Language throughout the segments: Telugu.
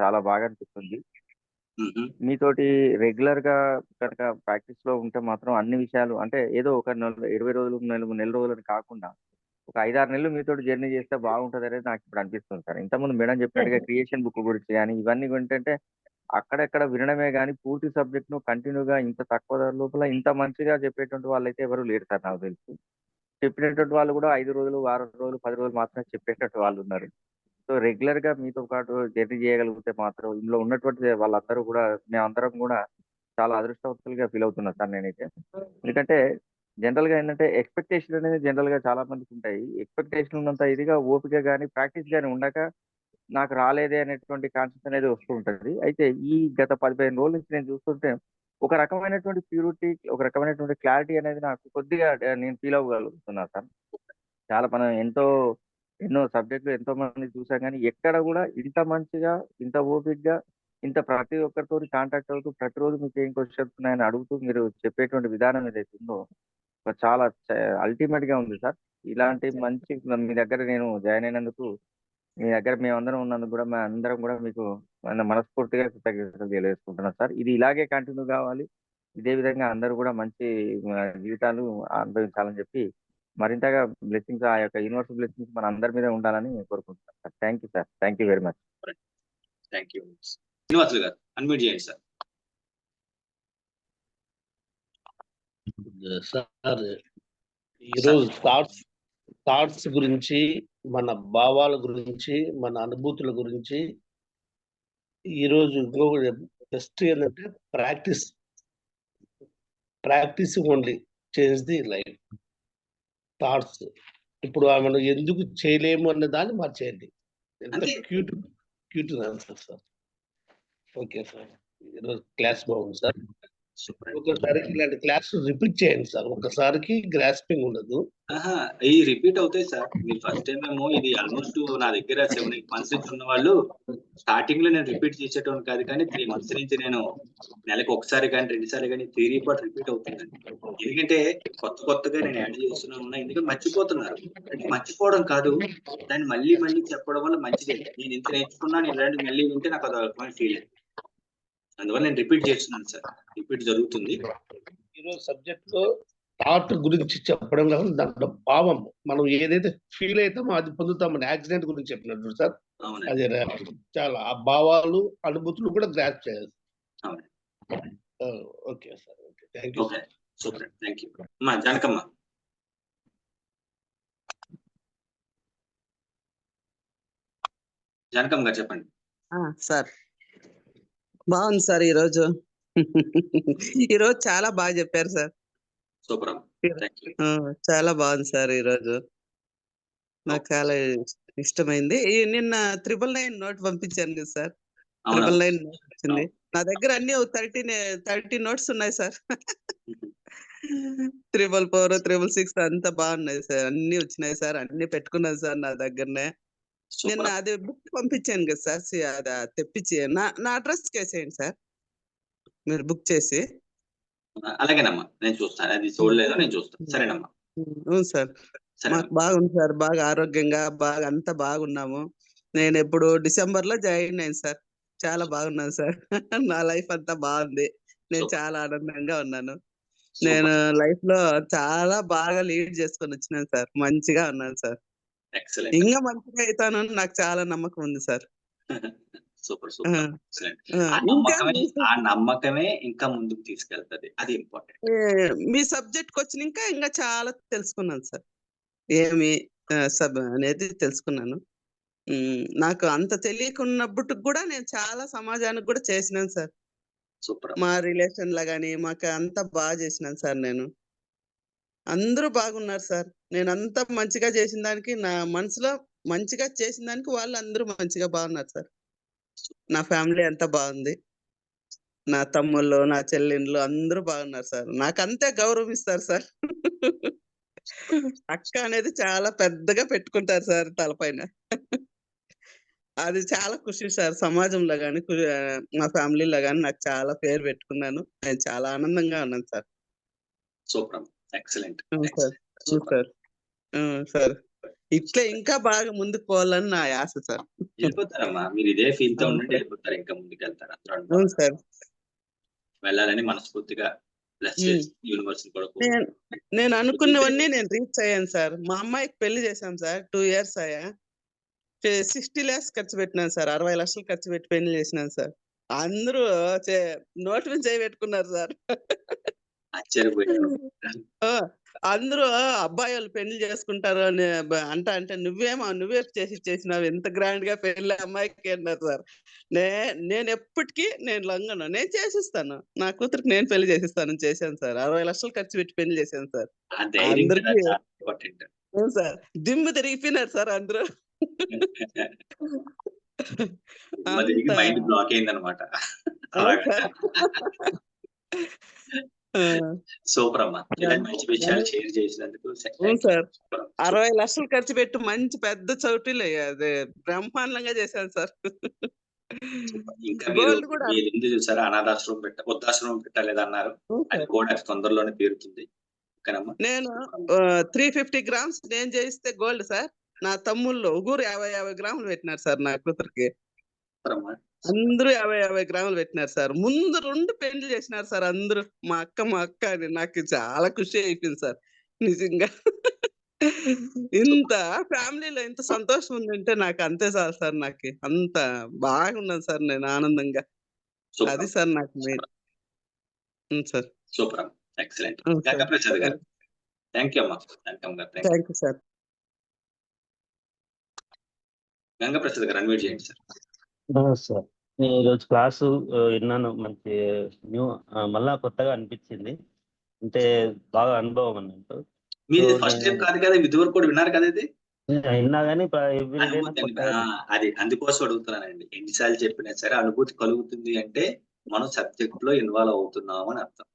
చాలా బాగా అనిపిస్తుంది. మీతోటి రెగ్యులర్‌గా గనక ప్రాక్టీస్‌లో ఉంటే మాత్రం అన్ని విషయాలు అంటే ఏదో ఒక నెల 20 రోజులు, నెల నెల రోజులని కాకుండా ఒక 5, 6 నెలలు మీతోటి జర్నీ చేస్తే బాగుంటదనేది నాకిప్పుడు అనిపిస్తుంది సార్. ఇంతకుముందు మేడం చెప్పినట్టుగా క్రియేషన్ బుక్ గురించి గాని, ఇవన్నీ ఏంటంటే అక్కడక్కడ వినడమే గాని పూర్తి సబ్జెక్ట్‌ను కంటిన్యూగా ఇంత తక్కువ ధర లోపల ఇంత మంచిగా చెప్పేటువంటి వాళ్ళైతే ఎవరు లేరు సార్ నాకు తెలిసి. చెప్పినటువంటి వాళ్ళు కూడా 5 రోజులు, వారం రోజులు, 10 రోజులు మాత్రమే చెప్పేటట్టు వాళ్ళున్నారు. సో, రెగ్యులర్‌గా మీతో పాటు జర్నీ చేయగలిగితే మాత్రం ఇందులో ఉన్నటువంటి వాళ్ళందరూ కూడా మేమందరం కూడా చాలా అదృష్టవంతులుగా ఫీల్ అవుతున్నా సార్ నేనైతే. ఎందుకంటే జనరల్‌గా ఏంటంటే ఎక్స్‌పెక్టేషన్ అనేది జనరల్‌గా చాలా మందికి ఉంటాయి ఎక్స్‌పెక్టేషన్ ఉన్నంత ఇదిగా ఓపిక కానీ ప్రాక్టీస్ గాని ఉండక నాకు రాలేదే అనేటువంటి కాన్సెప్ట్ అనేది వస్తూ ఉంటుంది అయితే ఈ గత 10, 15 రోజుల నుంచి నేను చూస్తుంటే ఒక రకమైనటువంటి ప్యూరిటీ, ఒక రకమైనటువంటి క్లారిటీ అనేది నాకు కొద్దిగా నేను ఫీల్ అవ్వగలుగుతున్నా సార్. చాలా మనం ఎంతో ఎన్నో సబ్జెక్ట్‌లు ఎంతో మందిని చూసాం గానీ ఎక్కడ కూడా ఇంత మంచిగా, ఇంత ఓపికగా, ఇంత ప్రతి ఒక్కరితోని కాంటాక్ట్ అవుతూ ప్రతిరోజు మీకేం క్వెషన్స్ ఉన్నాయని అడుగుతూ మీరు చెప్పేటువంటి విధానం ఏదైతే ఉందో చాలా చ అల్టిమేట్‌గా ఉంది సార్. ఇలాంటి మంచి మీ దగ్గర నేను జాయిన్ అయినందుకు, మీ దగ్గర మేమందరం ఉన్నందుకు కూడా మేమందరం కూడా మీకు మన మనస్ఫూర్తిగా కృతజ్ఞతలు తెలియజేసుకుంటున్నాం సార్. ఇది ఇలాగే కంటిన్యూ కావాలి. ఇదే విధంగా అందరూ కూడా మంచి జీవితాలు అనుభవించాలని చెప్పి మరింతగా బ్లెస్సింగ్స్ ఆ యొక్క యూనివర్సల్ బ్లెస్సింగ్స్ మన అందరి మీద ఉండాలని కోరుకుంటున్నాను sir. Thank you sir. Thank you very much. Thank you. Srinivasulu garu unmute చేయండి సార్. సార్ ఈరోజు థాట్స్ థాట్స్ గురించి, మన భావాల గురించి, మన అనుభూతుల గురించి ఈరోజు ఇంకొకటి బెస్ట్ ఏంటంటే practice. Practice only change the life. Thoughts. ఇప్పుడు మనం ఎందుకు చేయలేము అన్న దాన్ని మార్చేయండి. Cute cute answer sir. Okay sir. ఈరోజు క్లాస్ బాగుంది సార్. ఒకసారి ఇలాంటి క్లాస్ రిపీట్ చేయండి సార్. ఒకసారికి గ్రాస్పింగ్ ఉండదు. ఈ రిపీట్ అవుతాయి సార్. మీరు ఫస్ట్ టైమ్ ఏమో ఇది ఆల్‌మోస్ట్ నా దగ్గర 7, 8 మంత్స్ నుంచి ఉన్నవాళ్ళు స్టార్టింగ్‌లో నేను రిపీట్ చేసేటోడిని కాదు కానీ 3 మంత్స్ నుంచి నేను నెలకి ఒకసారి గాని, 2 సార్లు గాని థియరీ పార్ట్ రిపీట్ అవుతుందండి. ఎందుకంటే కొత్త కొత్తగా నేను యాడ్ చేస్తూనే ఉన్నా. ఎందుకంటే మర్చిపోతున్నారు. అంటే మర్చిపోవడం కాదు. దాన్ని మళ్ళీ మళ్ళీ చెప్పడం వల్ల మంచిదే. నేను ఇంత నేర్చుకున్నాను ఇలాంటివి మళ్ళీ వింటే నాకు రకమైన ఫీలింగ్. అందువల్ల నేను రిపీట్ చేస్తున్నాను సార్. రిపీట్ జరుగుతుంది. ఈరోజు సబ్జెక్ట్‌లో థాట్ గురించి చెప్పడం కాకుండా దాంట్లో భావం మనం ఏదైతే ఫీల్ అయితామో అది పొందుతామని యాక్సిడెంట్ గురించి చెప్పినట్టు సార్. అది చాలా ఆ భావాలు, అనుభూతులు కూడా గ్రాస్ప్ చేయాలి. Okay sir. Okay. Thank you. Super. Thank you. అమ్మా జానకమ్మ. జానకమ్మ గారు చెప్పండి. ఆ! సార్. బాగుంది సార్ ఈరోజు. ఈరోజు చాలా బాగా చెప్పారు సార్. సూపర్! చాలా బాగుంది సార్ ఈరోజు. నాకు చాలా ఇష్టమైంది. నిన్న 999 నోట్ పంపించాను కదా సార్. అవునా? 999 నోట్ వచ్చింది. నా దగ్గర అన్నీ ఓ 30 నే 30 నోట్స్ ఉన్నాయి సార్. 444, 666 అంతా బాగున్నాయి సార్. అన్నీ వచ్చినాయి సార్. అన్నీ పెట్టుకున్నాను సార్ నా దగ్గరనే. నిన్న. అది బుక్ పంపించాను కదా సార్. అది తెప్పించి నా నా అడ్రెస్‌కేసేయండి సార్. మీరు బుక్ చేసి. అలాగేనమ్మా. నేను చూస్తాను. అది చూడలేదు నేను చూస్తాను. సరేనమ్మా. అవును సార్. మాకు బాగుంది సార్. బాగా ఆరోగ్యంగా బాగా అంతా బాగున్నాము. నేనెప్పుడు డిసెంబర్‌లో జాయిన్ అయ్యాను సార్. చాలా బాగున్నాను సార్. నా లైఫ్ అంతా బాగుంది. నేను. చాలా ఆనందంగా ఉన్నాను. నేను లైఫ్‌లో చాలా బాగా లీడ్ చేసుకొని వచ్చినాను సార్. మంచిగా ఉన్నాను సార్. ఇంగా మంచిగా అయితానని నాకు చాలా నమ్మకం ఉంది సార్. సూపర్. సూపర్. ఆ! ఇంకా నమ్మకమే ఇంకా ముందుకు తీసుకెళ్తది. అది ఇంపార్టెంట్. మీ సబ్జెక్ట్‌కొచ్చినంక ఇంగా చాలా తెలుసుకున్నాను సార్. ఏమి సబ్ అనేది తెలుసుకున్నాను. నాకు అంత తెలియకున్నప్పటికి కూడా నేను చాలా సమాజానికి కూడా చేసినాను సార్. సూపర్ మా అమ్మా. రిలేషన్‌లో గాని, మాకు అంతా బాగా చేసినాను సార్ నేను. అందరూ బాగున్నారు సార్. నేనంతా మంచిగా చేసిన దానికి నా మనసులో మంచిగా చేసిన దానికి వాళ్ళందరూ మంచిగా బాగున్నారు సార్. నా ఫ్యామిలీ అంతా బాగుంది. నా తమ్ముళ్ళు, నా చెల్లెండ్లు అందరూ బాగున్నారు సార్. నాకంతే గౌరవం ఇస్తారు సార్. అక్క అనేది చాలా పెద్దగా పెట్టుకుంటారు సార్ తలపైన. అది చాలా ఖుషి సార్. సమాజంలో గాని, కు ఆహ్, మా ఫ్యామిలీలో గాని నాకు చాలా పేరు పెట్టుకున్నాను. నేను చాలా ఆనందంగా ఉన్నాను sir. Super. Excellent. Super. Sir. ఇట్లా ఇంకా బాగా ముందుకు పోవాలని నా ఆశ సార్. వెళ్ళిపోతారమ్మా. మీరు ఇదే ఫీల్తో ఉండండి వెళ్ళిపోతారు. ఇంకా ముందుకు వెళ్తారు అందరూ. సార్. వెళ్ళాలని మనస్ఫూర్తిగా నేను అనుకున్నవన్నీ నేను రీచ్ అయ్యాను సార్. మా అమ్మాయికి పెళ్ళి చేశాం సార్. టూ ఇయర్స్ అయ్యా. సిక్స్టీ ల్యాక్స్ ఖర్చు పెట్టినాను సార్. అరవై లక్షలు ఖర్చు పెట్టి పెళ్ళి చేసినాను సార్. అందరూ నోటి మీద చేయి పెట్టుకున్నారు సార్. ఆశ్చర్యపోయాను. అందరూ "ఆ, అబ్బాయి వాళ్ళు పెళ్ళి చేసుకుంటారు అని అంట అంటే నువ్వేమో నువ్వే చేసి చేసినావు ఎంత గ్రాండ్గా పెళ్ళి అమ్మాయికి అన్నారు సార్. నే నేను ఎప్పటికీ నేను లంగను నేను చేసిస్తాను. నా కూతురికి నేను పెళ్ళి చేసిస్తాను చేశాను సార్. అరవై లక్షలు ఖర్చు పెట్టి పెళ్ళి చేశాను సార్. అందరికీ- సార్ దిమ్ము తిరిగిపోయినారు సార్ అందరూ. మైండ్ బ్లాక్ అయింది సూపర్ అమ్మా. ఇలాంటి మంచి విషయాలు షేర్ చేసినందుకు అవును సార్. అరవై లక్షలు ఖర్చు పెట్టి మంచి పెద్ద చౌటీలు అదే బ్రహ్మాండంగా చేశాను సార్. ఇంకా మీరు ఎందుకు చూసారా? అనాథాశ్రమం పెట్ట వృద్ధాశ్రమం పెట్టలేదు అన్నారు అది. కూడా తొందరలోనే పేరుతుంది ఓకేనమ్మా? నేను త్రీ ఫిఫ్టీ గ్రామ్స్ నేను చేయిస్తే గోల్డ్ సార్. నా తమ్ముళ్ళు ఉగురు యాభై యాభై గ్రాములు పెట్టినారు సార్ నా కూతురికి. అందరూ యాభై యాభై గ్రాములు పెట్టినారు సార్. ముందు రెండు పెళ్ళి చేసినారు సార్ అందరూ. మా అక్క మా అక్క అని నాకు చాలా ఖుషి అయిపోయింది సార్. నిజంగా. ఇంత ఫ్యామిలీలో ఇంత సంతోషం ఉందంటే నాకు అంతే చాలు సార్ నాకు. అంత బాగున్నాను సార్ నేను ఆనందంగా. అది సార్ నాకు main. Sir. Super. Excellent thank you అమ్మా. Thank you sir. Ganga Prasad garu unmute చేయండి సార్. సార్ నేను ఈరోజు క్లాసు విన్నాను. మంచి న్యూ మళ్ళా కొత్తగా అనిపించింది. అంటే బాగా అనుభవం అన్నట్టు. మీది సో ఫస్ట్ టైం కాదు కదా? ఇదివరకు కూడా విన్నారు కదా ఇది? నేను విన్నా కానీ అది అందుకోసం అడుగుతున్నానండి. ఎన్నిసార్లు చెప్పినా సరే అనుభూతి కలుగుతుంది అంటే మనం సబ్జెక్ట్లో ఇన్వాల్వ్ అవుతున్నాం అని అర్థం.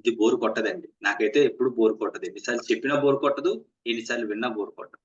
ఇది బోర్ కొట్టదండి. నాకైతే ఎప్పుడు బోర్ కొట్టదు. ఎన్నిసార్లు చెప్పినా బోర్ కొట్టదు ఎన్నిసార్లు విన్నా బోర్ కొట్టదు.